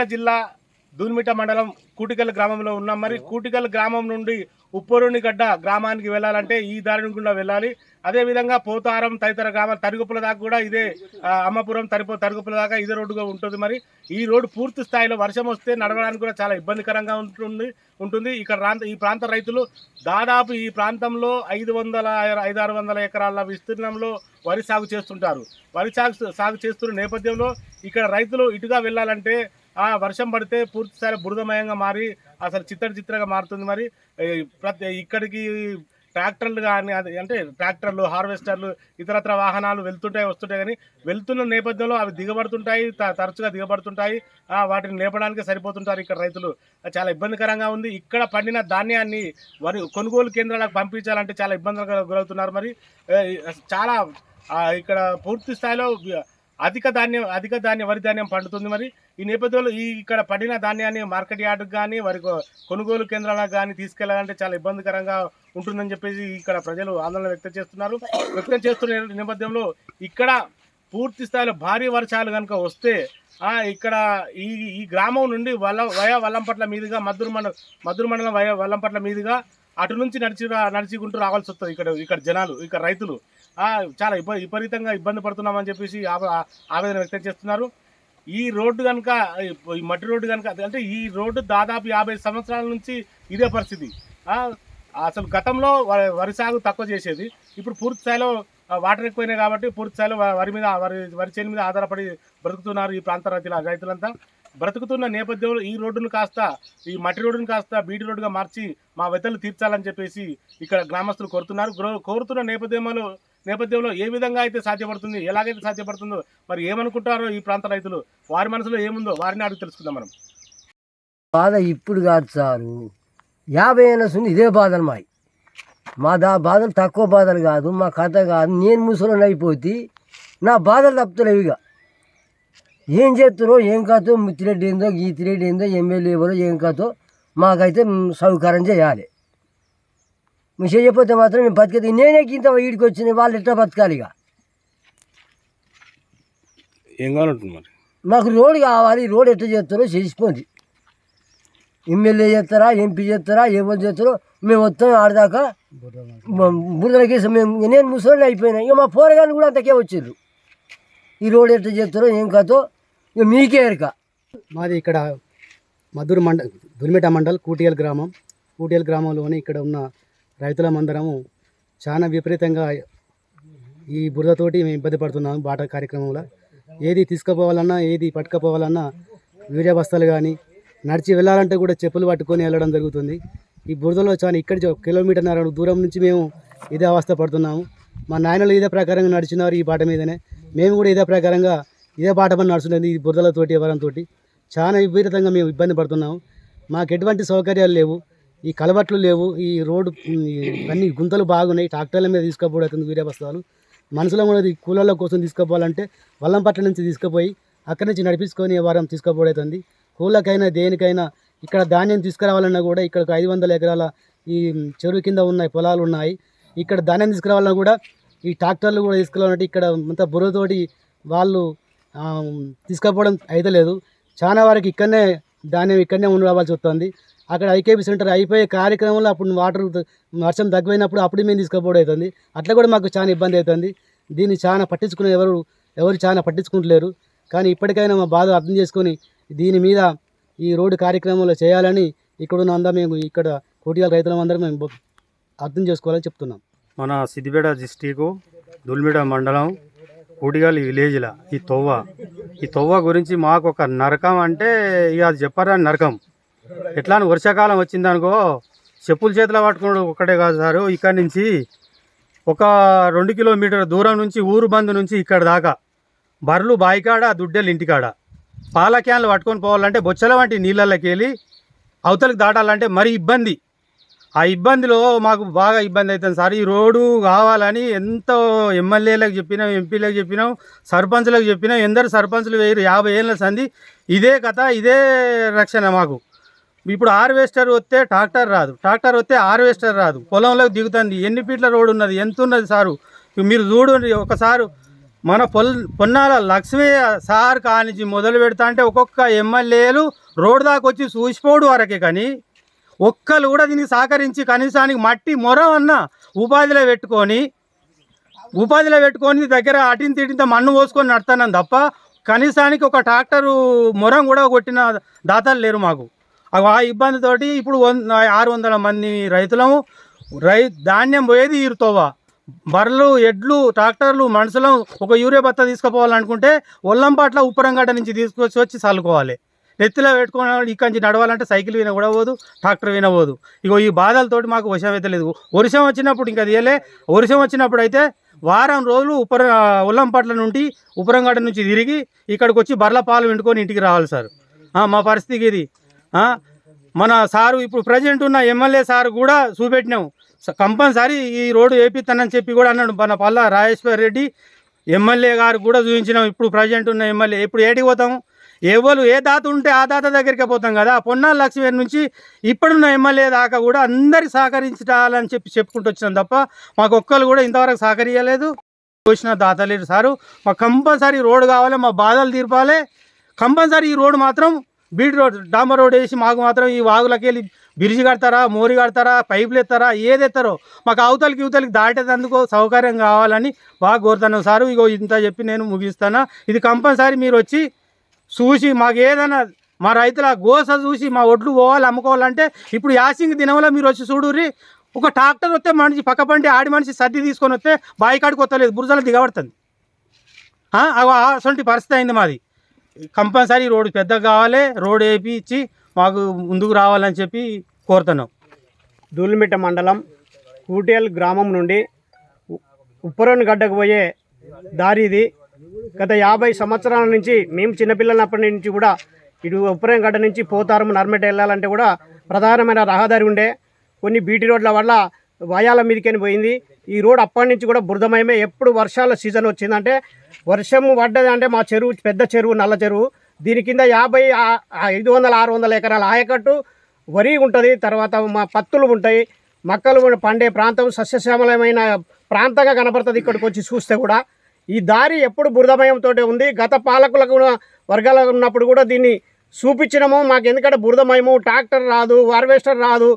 సిద్దిపేట జిల్లా దూన్మిట మండలం కూటికల్ గ్రామంలో ఉన్నాం. మరి కూటికల్ గ్రామం నుండి ఉప్పొరునిగడ్డ గ్రామానికి వెళ్ళాలంటే ఈ దారిని గుండా వెళ్ళాలి. అదే విధంగా పోతారం తదితర గ్రామాలు తరుగుపుల దాకా కూడా ఇదే అమ్మపురం తరిపో తరుగుపుల దాకా ఇదే రోడ్డుగా ఉంటుంది మరి. ఈ రోడ్డు పూర్తి స్థాయిలో వర్షం వస్తే నడవడానికి కూడా చాలా ఇబ్బందికరంగా ఉంటుంది ఉంటుంది. ఇక్కడ ప్రాంత ఈ ప్రాంత రైతులు దాదాపు ఈ ప్రాంతంలో ఐదు వందల ఐదు ఆరు వందల ఎకరాల విస్తీర్ణంలో వరి సాగు చేస్తుంటారు. వరి సాగు సాగు చేస్తున్న నేపథ్యంలో ఇక్కడ రైతులు ఇటుగా వెళ్ళాలంటే వర్షం పడితే పూర్తి స్థాయి బురదమయంగా మారి అసలు చిత్తడి చిత్రగా మారుతుంది మరి. ప్రతి ఇక్కడికి ట్రాక్టర్లు కానీ అది అంటే ట్రాక్టర్లు హార్వెస్టర్లు ఇతరత్ర వాహనాలు వెళ్తుంటాయి వస్తుంటాయి కానీ వెళ్తున్న నేపథ్యంలో అవి దిగబడుతుంటాయి త- తరచుగా దిగబడుతుంటాయి. వాటిని లేపడానికి సరిపోతుంటారు ఇక్కడ రైతులు. చాలా ఇబ్బందికరంగా ఉంది. ఇక్కడ పండిన ధాన్యాన్ని వరి కొనుగోలు కేంద్రాలకు పంపించాలంటే చాలా ఇబ్బందులకు గురవుతున్నారు మరి. చాలా ఇక్కడ పూర్తి స్థాయిలో అధిక ధాన్యం అధిక ధాన్యం వరి ధాన్యం పండుతుంది మరి. ఈ నేపథ్యంలో ఈ ఇక్కడ పడిన ధాన్యాన్ని మార్కెట్ యార్డుకు కానీ వరి కొనుగోలు కేంద్రాలకు కానీ తీసుకెళ్ళాలంటే చాలా ఇబ్బందికరంగా ఉంటుందని చెప్పేసి ఇక్కడ ప్రజలు ఆందోళన వ్యక్తం చేస్తున్నారు. వ్యక్తం చేస్తున్న నేపథ్యంలో ఇక్కడ పూర్తి స్థాయిలో భారీ వర్షాలు కనుక వస్తే ఇక్కడ ఈ ఈ గ్రామం నుండి వల్ల వయ వల్లంపట్ల మీదుగా మద్దురు మండలం మద్దురు మండలం వయ వల్లంపట్ల మీదుగా అటు నుంచి నడిచి రా- నడుచుకుంటూ రావాల్సి వస్తుంది ఇక్కడ ఇక్కడ జనాలు ఇక్కడ రైతులు. చాలా ఇబ్బ విపరీతంగా ఇబ్బంది పడుతున్నామని చెప్పేసి ఆవేదన వ్యక్తం చేస్తున్నారు. ఈ రోడ్డు కనుక ఈ మట్టి రోడ్డు కనుక అంటే ఈ రోడ్డు దాదాపు యాభై సంవత్సరాల నుంచి ఇదే పరిస్థితి. అసలు గతంలో వ- వరి సాగు తక్కువ చేసేది. ఇప్పుడు పూర్తి స్థాయిలో వాటర్ ఎక్కువైనాయి కాబట్టి పూర్తి స్థాయిలో వరి మీద వరి వరి చేను మీద ఆధారపడి బ్రతుకుతున్నారు ఈ ప్రాంత రైతుల రైతులంతా. బ్రతుకుతున్న నేపథ్యంలో ఈ రోడ్డును కాస్త ఈ మట్టి రోడ్డును కాస్త బీటీ రోడ్డుగా మార్చి మా వెతలు తీర్చాలని చెప్పేసి ఇక్కడ గ్రామస్తులు కోరుతున్నారు. కోరుతున్న నేపథ్యంలో నేపథ్యంలో ఏ విధంగా అయితే సాధ్యపడుతుంది ఎలాగైతే సాధ్యపడుతుందో మరి ఏమనుకుంటారో ఈ ప్రాంత రైతులు వారి మనసులో ఏముందో వారిని అడిగి తెలుసుకుందాం మనం. బాధ ఇప్పుడు కాదు సారు. యాభై అయినా సున్ని ఇదే బాధలు మాయి. మా దా బాధలు తక్కువ బాధలు కాదు మా కథ కాదు నేను ముసలోని అయిపోతే నా బాధలు తప్పుతలేవు ఇక. ఏం చేస్తారో ఏం కాతో ముత్తిరెడ్డి ఏందో గీతిరెడ్డి ఏందో ఎమ్మెల్యే ఎవరో ఏం కాతో మాకైతే సౌకర్యం చేయాలి. మీరు చేయకపోతే మాత్రం మేము బతికేది. నేనే ఇంత వీడికి వచ్చింది వాళ్ళు ఎట్లా బతకాలి ఇక? ఏం కావాలంటుంది మరి? మాకు రోడ్ కావాలి రోడ్ ఎట్లా చేస్తారో చేసిపోండి. ఎమ్మెల్యే చేస్తారా ఎంపీ చేస్తారా ఎవరు చేస్తారో మేము వస్తాం ఆడదాకా. బురదలకి మేము నేను ముసలి అయిపోయినా. ఇక మా పోరగాని కూడా అంతకే వచ్చిండ్రు ఈ రోడ్ ఎట్లా చేస్తారో ఏం కాదో ఇక మీకే ఎరక మాది ఇక్కడ మధుర మండ దుల్మిట మండల్ కూటియల్ గ్రామం. కూటియల్ గ్రామంలోని ఇక్కడ ఉన్న రైతుల మందరము చాలా విపరీతంగా ఈ బురదతోటి మేము ఇబ్బంది పడుతున్నాము బాట కార్యక్రమంలో. ఏది తీసుకుపోవాలన్నా ఏది పట్టుకుపోవాలన్నా యూరియా బస్తాలు కానీ నడిచి వెళ్ళాలంటే కూడా చెప్పులు పట్టుకొని వెళ్ళడం జరుగుతుంది. ఈ బురదలో చాలా ఇక్కడి కిలోమీటర్న్నర దూరం నుంచి మేము ఇదే అవస్థ పడుతున్నాము. మా నాయనలు ఇదే ప్రకారంగా నడిచినారు ఈ బాట మీదనే. మేము కూడా ఇదే ప్రకారంగా ఇదే బాట పని నడుచుండేది ఈ బురదలతోటి ఎవరంతో చాలా విపరీతంగా మేము ఇబ్బంది పడుతున్నాము. మాకు ఎటువంటి సౌకర్యాలు లేవు. ఈ కలవట్లు లేవు ఈ రోడ్డు అన్ని గుంతలు బాగున్నాయి ట్రాక్టర్ల మీద తీసుకుపోవడం వీరే బస్తాలు. మనుషుల కూడా కూలర్ల కోసం తీసుకుపోవాలంటే వల్లంపట్ల నుంచి తీసుకుపోయి అక్కడి నుంచి నడిపించుకొని వారం తీసుకుపోవడుతుంది కూలకైనా దేనికైనా ఇక్కడ ధాన్యం తీసుకురావాలన్నా కూడా ఇక్కడ ఐదు వందల ఎకరాల ఈ చెరువు కింద ఉన్నాయి పొలాలు ఉన్నాయి. ఇక్కడ ధాన్యం తీసుకురావాలన్నా కూడా ఈ ట్రాక్టర్లు కూడా తీసుకురావాలంటే ఇక్కడ అంత బుర్రతోటి వాళ్ళు తీసుకపోవడం తీసుకుపోవడం అయితే లేదు. చాలా వరకు ఇక్కడనే ధాన్యం ఇక్కడనే ఉండవలసి వస్తుంది. అక్కడ ఐకేపీ సెంటర్ అయిపోయే కార్యక్రమంలో అప్పుడు వాటర్ వర్షం తగ్గిపోయినప్పుడు అప్పుడు మేము తీసుకుపోవడం అవుతుంది. అట్లా కూడా మాకు చాలా ఇబ్బంది అవుతుంది. దీన్ని చాలా పట్టించుకునే ఎవరు ఎవరు చాలా పట్టించుకుంటలేరు. కానీ ఇప్పటికైనా మా బాధ అర్థం చేసుకొని దీని మీద ఈ రోడ్డు కార్యక్రమంలో చేయాలని ఇక్కడున్న అందా మేము ఇక్కడ కోటియాల రైతులందరం మేము అర్థం చేసుకోవాలని చెప్తున్నాం. మన సిద్దిపేట డిస్టిక్ దుల్మిడ మండలం కూడిగల్లి విలేజ్ల ఈ తొవ్వ ఈ తొవ్వ గురించి మాకు ఒక నరకం అంటే ఇక అది చెప్పరాని నరకం. ఎట్లా అని వర్షాకాలం వచ్చిందనుకో చెప్పుల చేతిలో పట్టుకున్నాడు ఒక్కటే కాదు సారు. ఇక్కడి నుంచి ఒక రెండు కిలోమీటర్ దూరం నుంచి ఊరు బంద్ నుంచి ఇక్కడ దాకా. బర్రెలు బాయికాడ దుడ్డెలు ఇంటికాడ. పాల క్యాన్లు పట్టుకొని పోవాలంటే బొచ్చల వంటి నీళ్ళలోకి వెళ్ళి అవతలకు దాటాలంటే మరీ ఇబ్బంది. ఆ ఇబ్బందిలో మాకు బాగా ఇబ్బంది అవుతుంది సార్. ఈ రోడ్డు కావాలని ఎంతో ఎమ్మెల్యేలకు చెప్పినాం ఎంపీలకు చెప్పినాం సర్పంచ్లకు చెప్పినాం. ఎందరు సర్పంచ్లు వేయరు. యాభై ఏళ్ళ సంది ఇదే కథ ఇదే రక్షణ మాకు. ఇప్పుడు హార్వెస్టర్ వస్తే ట్రాక్టర్ రాదు. ట్రాక్టర్ వస్తే హార్వెస్టర్ రాదు. పొలంలోకి దిగుతుంది. ఎన్ని ఫీట్ల రోడ్డు ఉన్నది? ఎంత ఉన్నది సారు? మీరు చూడండి. ఒకసారి మన పొల్ పొన్నాల లక్ష్మీ సార్ కానించి మొదలు పెడతా అంటే ఒక్కొక్క ఎమ్మెల్యేలు రోడ్డు దాకా వచ్చి చూసిపోడు వరకే కానీ ఒక్కరు కూడా దీనికి సహకరించి కనీసానికి మట్టి మొరం ఉపాధిలో పెట్టుకొని ఉపాధిలో పెట్టుకొని దగ్గర అటిని ఇటింత మన్ను పోసుకొని నడతానని తప్ప కనీసానికి ఒక ట్రాక్టరు మొరం కూడా కొట్టిన దాతలు లేరు మాకు. ఆ ఇబ్బందితోటి ఇప్పుడు వంద ఆరు వందల మంది రైతులము రై ధాన్యం పోయేది ఈరుతోవా బర్రెలు ఎడ్లు ట్రాక్టర్లు మనుషులు ఒక యూరియా బత్త తీసుకుపోవాలనుకుంటే ఒల్లంపాట్ల ఉప్పరంగడ్డ నుంచి తీసుకొచ్చి వచ్చి చల్లుకోవాలి. నెత్తిలో పెట్టుకుని ఇక్కడి నుంచి నడవాలంటే సైకిల్ విన కూడా పోదు ట్రాక్టర్ వినబోదు ఇగో ఈ బాధలతోటి మాకు వర్షం అయితే లేదు. వర్షం వచ్చినప్పుడు ఇంకా తీయలే. వర్షం వచ్చినప్పుడు అయితే వారం రోజులు ఉపర ఉల్లంపట్ల నుండి ఉపరంగడ్డ నుంచి తిరిగి ఇక్కడికి వచ్చి బర్ల పాలు విండుకొని ఇంటికి రావాలి సార్. మా పరిస్థితికి ఇది. మన సారు ఇప్పుడు ప్రజెంట్ ఉన్న ఎమ్మెల్యే సార్ కూడా చూపెట్టినాం. కంపల్సరీ ఈ రోడ్డు వేపిస్తానని చెప్పి కూడా అన్నాడు మన పల్లా రాజేశ్వర్ రెడ్డి. ఎమ్మెల్యే గారు కూడా చూపించినాం ఇప్పుడు ప్రజెంట్ ఉన్న ఎమ్మెల్యే. ఇప్పుడు ఏటికి పోతాం? ఎవరు ఏ దాత ఉంటే ఆ దాత దగ్గరికి పోతాం కదా. పొన్నాల లక్ష్మీ నుంచి ఇప్పుడున్న ఎమ్మెల్యే దాకా కూడా అందరి సహకరించాలని చెప్పి చెప్పుకుంటూ వచ్చినాం తప్ప మాకు ఒక్కరు కూడా ఇంతవరకు సహకరించలేదు వచ్చిన దాత లేరు సారు. మాకు కంపల్సరీ రోడ్డు కావాలి మా బాధలు తీర్పాలి. కంపల్సరీ ఈ రోడ్డు మాత్రం బీడ్ రోడ్ డాంబర్ రోడ్ వేసి మాకు మాత్రం ఈ వాగులకి వెళ్ళి బిరిజి కడతారా మోరి కడతారా పైపులు ఎత్తారా ఏది ఎత్తారో మాకు అవతలకి ఇవతలకి దాటేందుకు సౌకర్యం కావాలని బాగా కోరుతున్నాను సారు. ఇగో ఇంత చెప్పి నేను ముగిస్తాను ఇది కంపల్సరీ మీరు వచ్చి చూసి మాకు ఏదైనా మా రైతుల గోస చూసి మా ఒడ్లు పోవాలి అమ్ముకోవాలంటే ఇప్పుడు యాసింగ్ దినంలో మీరు వచ్చి చూడుర్రి. ఒక ట్రాక్టర్ వస్తే మనిషి పక్కపండి ఆడి మనిషి సర్ది తీసుకొని వస్తే బాయికాడికి వస్తలేదు బురదలు దిగబడుతుంది. ఆ, పరిస్థితి అయింది మాది. కంపల్సరీ రోడ్డు పెద్దగా కావాలి రోడ్ వేపించి మాకు ముందుకు రావాలని చెప్పి కోరుతున్నాం. దూలిమిట్ట మండలం కూటేల్ గ్రామం నుండి ఉప్పరోని గడ్డకు పోయే దారి ఇది. గత యాభై సంవత్సరాల నుంచి మేము చిన్నపిల్లలప్పటి నుంచి కూడా ఇటు ఉప్పరం గడ్డ నుంచి పోతారం నర్మెట వెళ్ళాలంటే కూడా ప్రధానమైన రహదారి ఉండే. కొన్ని బీటీ రోడ్ల వల్ల వయాల మీదకని పోయింది. ఈ రోడ్ అప్పటి నుంచి కూడా బురదమయమే. ఎప్పుడు వర్షాల సీజన్ వచ్చిందంటే వర్షం పడ్డది అంటే మా చెరువు పెద్ద చెరువు నల్ల చెరువు. దీని కింద యాభై ఐదు వందల ఆరు వందల ఎకరాల ఆయకట్టు వరి ఉంటుంది. తర్వాత మా పత్తులు ఉంటాయి. మొక్కలు పండే ప్రాంతం సస్యశ్యామలమైన ప్రాంతంగా కనపడుతుంది ఇక్కడికి వచ్చి చూస్తే కూడా. ఈ దారి ఎప్పుడు బురదమయంతో ఉంది. గత పాలకులకు వర్గాలకు వర్గాలు ఉన్నప్పుడు కూడా దీన్ని చూపించినాము మాకు ఎందుకంటే బురదమయము ట్రాక్టర్ రాదు హార్వెస్టర్ రాదు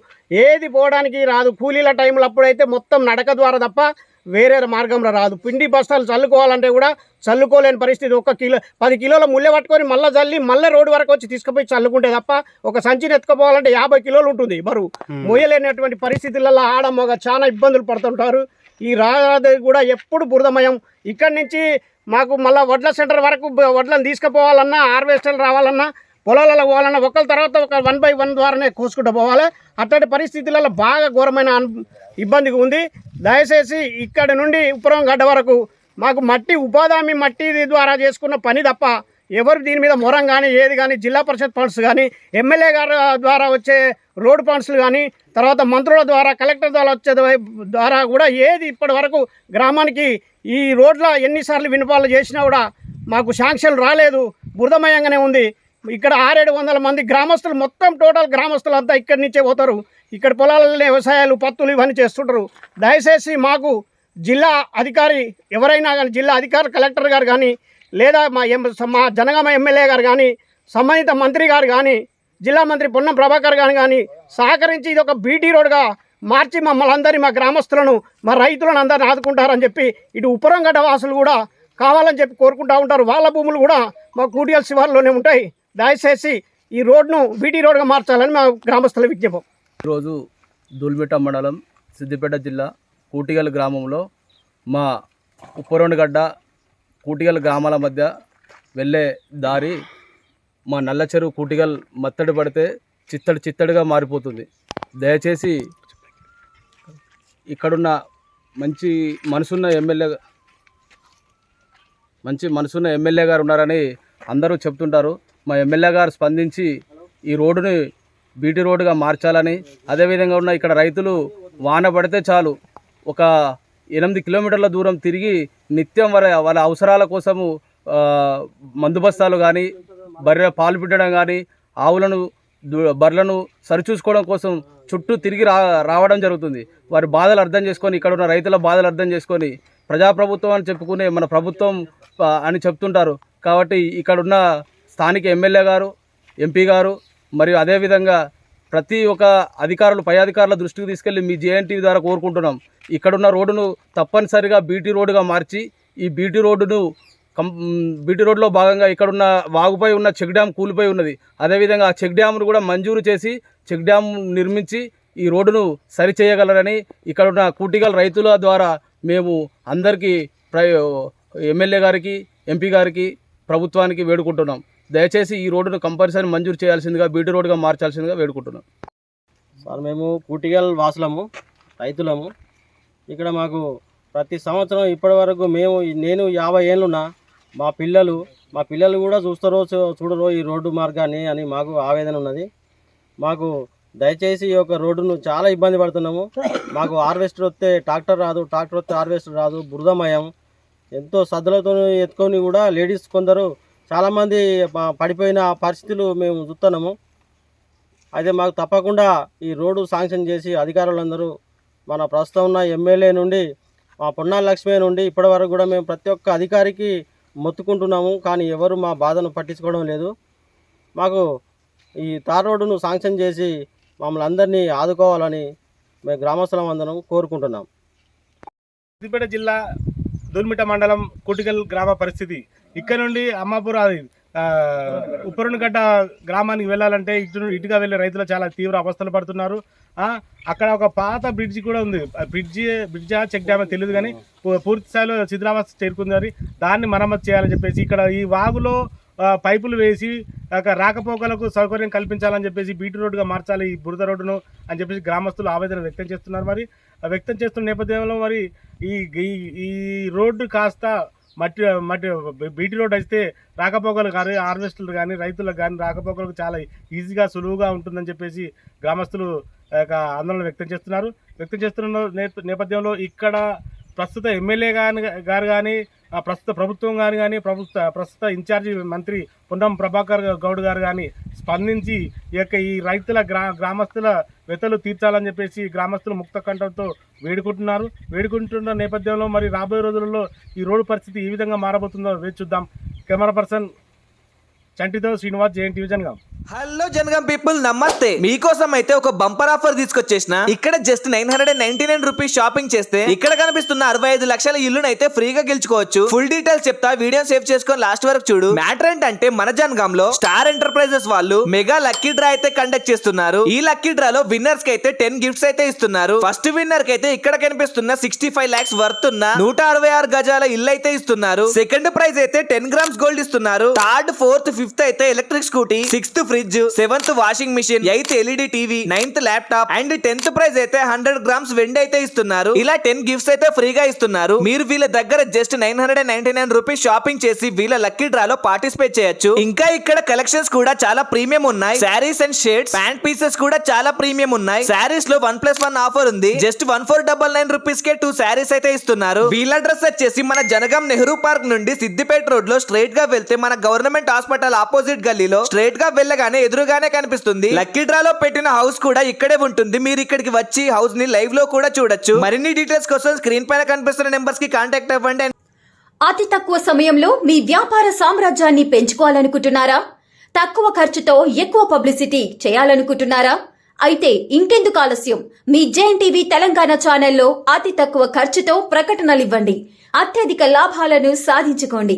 ఏది పోవడానికి రాదు కూలీల టైంలో అప్పుడైతే మొత్తం నడక ద్వారా తప్ప వేరే మార్గంలో రాదు. పిండి బస్తాలు చల్లుకోవాలంటే కూడా చల్లుకోలేని పరిస్థితి. ఒక కిలో పది కిలోల ముల్లె పట్టుకొని మళ్ళీ చల్లి మళ్ళీ రోడ్డు వరకు వచ్చి తీసుకుపోయి చల్లుకుంటే తప్ప ఒక సంచిని ఎత్తుకుపోవాలంటే యాభై కిలోలు ఉంటుంది. బరువు. మోయలేనటువంటి పరిస్థితులలో ఆడ మగ చాలా ఇబ్బందులు పడుతుంటారు. ఈ రహదారి కూడా ఎప్పుడు బురదమయం. ఇక్కడి నుంచి మాకు మళ్ళీ వడ్ల సెంటర్ వరకు వడ్లను తీసుకుపోవాలన్నా హార్వెస్టర్లు రావాలన్నా పొలాలలో పోవాలన్నా ఒకరి తర్వాత ఒక వన్ బై వన్ ద్వారానే కోసుకుంటూ పోవాలి. అట్లాంటి పరిస్థితులలో బాగా ఘోరమైన ఇబ్బందిగా ఉంది. దయచేసి ఇక్కడ నుండి ఉప్పురం గడ్డ వరకు మాకు మట్టి ఉపాధి మట్టి ద్వారా చేసుకున్న పని తప్ప ఎవరు దీని మీద మొరం కానీ ఏది కానీ జిల్లా పరిషత్ ఫండ్స్ కానీ ఎమ్మెల్యే గారి ద్వారా వచ్చే రోడ్ ఫండ్స్లు కానీ తర్వాత మంత్రుల ద్వారా కలెక్టర్ ద్వారా వచ్చే ద్వారా కూడా ఏది ఇప్పటి వరకు గ్రామానికి ఈ రోడ్ల ఎన్నిసార్లు వినపాలు చేసినా కూడా మాకు శాంక్షన్ రాలేదు. బురదమయంగానే ఉంది. ఇక్కడ ఆరేడు వందల మంది గ్రామస్తులు మొత్తం టోటల్ గ్రామస్తులు అంతా ఇక్కడి నుంచే పోతారు. ఇక్కడ పొలాలనే వ్యవసాయాలు పత్తులు ఇవన్నీ చేస్తుంటారు. దయచేసి మాకు జిల్లా అధికారి ఎవరైనా కానీ జిల్లా అధికారి కలెక్టర్ గారు కానీ లేదా మా ఎం మా జనగామ ఎమ్మెల్యే గారు కానీ సంబంధిత మంత్రి గారు కానీ జిల్లా మంత్రి పొన్నం ప్రభాకర్ గారు కానీ సహకరించి ఇది ఒక బీటీ రోడ్గా మార్చి మమ్మల్ని అందరి మా గ్రామస్తులను మా రైతులను అందరిని ఆదుకుంటారని చెప్పి ఇటు ఉప్పరంగడ్డ వాసులు కూడా కావాలని చెప్పి కోరుకుంటా ఉంటారు. వాళ్ళ భూములు కూడా మా కూడియల్ శివార్లోనే ఉంటాయి. దయచేసి ఈ రోడ్ను బీటీ రోడ్గా మార్చాలని మా గ్రామస్తుల విజ్ఞాపం ఈరోజు దూల్మిట్ట మండలం సిద్దిపేట జిల్లా కూటిగల్ గ్రామంలో మా ఉప్పరొండగడ్డ కూటిగల్ గ్రామాల మధ్య వెళ్ళే దారి మా నల్ల చెరువు కూటిగల్ మత్తడి పడితే చిత్తడి చిత్తడిగా మారిపోతుంది. దయచేసి ఇక్కడున్న మంచి మనసున్న ఎమ్మెల్యే మంచి మనసున్న ఎమ్మెల్యే గారు ఉన్నారని అందరూ చెప్తుంటారు. మా ఎమ్మెల్యే గారు స్పందించి ఈ రోడ్డుని బీటీ రోడ్డుగా మార్చాలని అదేవిధంగా ఉన్న ఇక్కడ రైతులు వాన పడితే చాలు ఒక ఎనిమిది కిలోమీటర్ల దూరం తిరిగి నిత్యం వారి వాళ్ళ అవసరాల కోసము మందుబస్తాలు మందు బస్తాలు కానీ బర్రె పాలు పిండడం కానీ ఆవులను బర్రెలను సరిచూసుకోవడం కోసం చుట్టూ తిరిగి రా రావడం జరుగుతుంది. వారి బాధలు అర్థం చేసుకొని ఇక్కడ ఉన్న రైతుల బాధలు అర్థం చేసుకొని ప్రజాప్రభుత్వం అని చెప్పుకునే మన ప్రభుత్వం అని చెప్తుంటారు. కాబట్టి ఇక్కడున్న స్థానిక ఎమ్మెల్యే గారు ఎంపీ గారు మరియు అదేవిధంగా ప్రతి ఒక్క అధికారులు పై అధికారుల దృష్టికి తీసుకెళ్ళి మీ జేఎన్టీ ద్వారా కోరుకుంటున్నాం. ఇక్కడున్న రోడ్డును తప్పనిసరిగా బీటీ రోడ్డుగా మార్చి ఈ బీటీ రోడ్డును కం బీటీ రోడ్లో భాగంగా ఇక్కడున్న వాగుపై ఉన్న చెక్ డ్యామ్ కూలిపోయి ఉన్నది. అదేవిధంగా ఆ చెక్ డ్యామ్ను కూడా మంజూరు చేసి చెక్ డ్యామ్ నిర్మించి ఈ రోడ్డును సరిచేయగలరని ఇక్కడున్న కూటిగల రైతుల ద్వారా మేము అందరికీ ప్ర ఎమ్మెల్యే గారికి ఎంపీ గారికి ప్రభుత్వానికి వేడుకుంటున్నాం. దయచేసి ఈ రోడ్డును కంపల్సరీ మంజూరు చేయాల్సిందిగా బీటీ రోడ్డుగా మార్చాల్సిందిగా వేడుకుంటున్నాం. సార్ మేము కూటిగల్ వాసులము రైతులము. ఇక్కడ మాకు ప్రతి సంవత్సరం ఇప్పటి వరకు మేము నేను యాభై ఏళ్ళున్నా మా పిల్లలు మా పిల్లలు కూడా చూస్తారో చూడరో ఈ రోడ్డు మార్గాన్ని అని మాకు ఆవేదన ఉన్నది. మాకు దయచేసి ఈ యొక్క రోడ్డును చాలా ఇబ్బంది పడుతున్నాము. మాకు హార్వెస్టర్ వస్తే ట్రాక్టర్ రాదు ట్రాక్టర్ వస్తే హార్వెస్టర్ రాదు బురదమయం. ఎంతో సద్దులతో ఎత్తుకొని కూడా లేడీస్ కొందరు చాలామంది పడిపోయిన పరిస్థితులు మేము చూస్తున్నాము. అయితే మాకు తప్పకుండా ఈ రోడ్డు శాంక్షన్ చేసి అధికారులందరూ మన ప్రస్తుతం ఉన్న ఎమ్మెల్యే నుండి మా పొన్నాల లక్ష్మి నుండి ఇప్పటి వరకు కూడా మేము ప్రతి ఒక్క అధికారికి మొత్తుకుంటున్నాము. కానీ ఎవరు మా బాధను పట్టించుకోవడం లేదు. మాకు ఈ తార్ రోడ్డును శాంక్షన్ చేసి మమ్మల్ని అందరినీ ఆదుకోవాలని మేము గ్రామస్తులం అందరం కోరుకుంటున్నాం. సిద్దిపేట జిల్లా దుర్మిట మండలం కుటికల్ గ్రామ పరిస్థితి ఇక్కడ నుండి అమ్మాపూర్ అది ఆ, ఉప్పరునిగడ్డ గ్రామానికి వెళ్ళాలంటే ఇటు ఇటుగా వెళ్ళే రైతులు చాలా తీవ్ర అవస్థలు పడుతున్నారు. అక్కడ ఒక పాత బ్రిడ్జి కూడా ఉంది. ఆ బ్రిడ్జి బ్రిడ్జా చెక్ డ్యామ్ తెలియదు కానీ పూ- పూర్తి స్థాయిలో శిథిలావస్థ చేరుకుందని దాన్ని మరమ్మతు చేయాలని చెప్పేసి ఇక్కడ ఈ వాగులో పైపులు వేసి రాకపోకలకు సౌకర్యం కల్పించాలని చెప్పేసి బీటీ రోడ్డుగా మార్చాలి ఈ బురద రోడ్డును అని చెప్పేసి గ్రామస్తులు ఆవేదన వ్యక్తం చేస్తున్నారు మరి. వ్యక్తం చేస్తున్న నేపథ్యంలో మరి ఈ- ఈ రోడ్డు కాస్త మట్టి మట్టి బీటీ రోడ్ అయితే రాకపోకలు కానీ హార్వెస్టర్లు కానీ రైతులకు కానీ రాకపోకలకు చాలా ఈజీగా సులువుగా ఉంటుందని చెప్పేసి గ్రామస్తులు ఆందోళన వ్యక్తం చేస్తున్నారు. వ్యక్తం చేస్తున్న నేప- నేపథ్యంలో ఇక్కడ ప్రస్తుత ఎమ్మెల్యే గాని గారు కానీ ప్రస్తుత ప్రభుత్వం గారు కానీ ప్రభుత్వ ప్రస్తుత ఇన్ఛార్జి మంత్రి పొన్నం ప్రభాకర్ గౌడ్ గారు కానీ స్పందించి ఈ యొక్క ఈ రైతుల గ్రా గ్రామస్తుల వెతలు తీర్చాలని చెప్పేసి గ్రామస్తులు ముక్త కంఠంతో వేడుకుంటున్నారు. వేడుకుంటున్న నేపథ్యంలో మరి రాబోయే రోజులలో ఈ రోడ్డు పరిస్థితి ఏ విధంగా మారబోతుందో వేచి చూద్దాం. Camera person చంటితో Srinivas JN TV hello Jangaon people నమస్తే. మీకోసం అయితే ఒక బంపర్ ఆఫర్ తీసుకొచ్చేసిన. ఇక్కడ just nine hundred and ninety nine rupees shopping చేస్తే ఇక్కడ కనిపిస్తున్న అరవై ఐదు లక్షల ఇల్లును అయితే ఫ్రీగా గెలుచుకోవచ్చు. ఫుల్ డీటెయిల్స్ చెప్తా వీడియో సేవ్ చేసుకొని లాస్ట్ వరకు చూడు. మ్యాటర్ ఏంటంటే మన జనగం లో స్టార్ ఎంటర్ప్రైజెస్ వాళ్ళు మెగా లక్కీ డ్రా అయితే కండక్ట్ చేస్తున్నారు. ఈ లక్కీ డ్రాలో విన్నర్స్కి అయితే టెన్ గిఫ్ట్స్ అయితే ఇస్తున్నారు. ఫస్ట్ విన్నర్కి అయితే ఇక్కడ కనిపిస్తున్న సిక్స్టీ ఫైవ్ లాక్స్ వర్త్ ఉన్న నూట అరవై ఆరు గజాల ఇల్లు అయితే ఇస్తున్నారు. సెకండ్ ప్రైజ్ అయితే టెన్ గ్రామ్స్ గోల్డ్ ఇస్తున్నారు. థర్డ్ ఫోర్త్ ఫిఫ్త్ అయితే electric scooty sixth fridge seventh washing machine eighth LED TV ninth laptop and tenth prize అయితే హండ్రెడ్ గ్రామ్స్ వెండి అయితే ఇస్తున్నారు. ఇలా టెన్ గిఫ్ట్స్ అయితే ఫ్రీగా ఇస్తున్నారు. మీరు వీళ్ళ దగ్గర just nine hundred ninety nine rupees shopping చేసి వీళ్ళ లక్కీ డ్రాలో పార్టిసిపేట్ చేయొచ్చు. ఇంకా ఇక్కడ కలెక్షన్స్ కూడా చాలా ప్రీమియం ఉన్నాయి. Sarees and shades pant pieces కూడా చాలా ప్రీమియం ఉన్నాయి. శారీస్లో వన్ ప్లస్ వన్ ఆఫర్ ఉంది. Just one four double nine rupees కే టూ శారీస్ అయితే ఇస్తున్నారు. వీళ్ళ అడ్రస్ వచ్చేసి మన జనగాం నెహ్రూ పార్క్ నుండి సిద్దిపేట రోడ్లో స్ట్రైట్గా వెళ్తే మన గవర్నమెంట్ హాస్పిటల్ ఆపోజిట్ గల్లీలో స్ట్రైట్గా వెళ్ళగానే ఎదురుగానే కనిపిస్తుంది. లక్కీ డ్రాలో పెట్టిన హౌస్ కూడా ఇక్కడే ఉంటుంది. మీరు ఇక్కడికి వచ్చి హౌస్ని లైవ్లో కూడా చూడొచ్చు. మరిన్ని డీటెయిల్స్ కోసం స్క్రీన్ పైన కనిపిస్తున్న నెంబర్స్కి కాంటాక్ట్ అవ్వండి. అతి తక్కువ సమయంలో మీ వ్యాపార సామ్రాజ్యాన్ని పెంచుకోవాలనుకుంటున్నారా? తక్కువ ఖర్చుతో ఎక్కువ పబ్లిసిటీ చేయాలనుకుంటున్నారా? అయితే ఇంకెందుకు ఆలస్యం? మీ జేఎన్ టీవీ తెలంగాణ ఛానల్లో అతి తక్కువ ఖర్చుతో ప్రకటనలు ఇవ్వండి అత్యధిక లాభాలను సాధించుకోండి.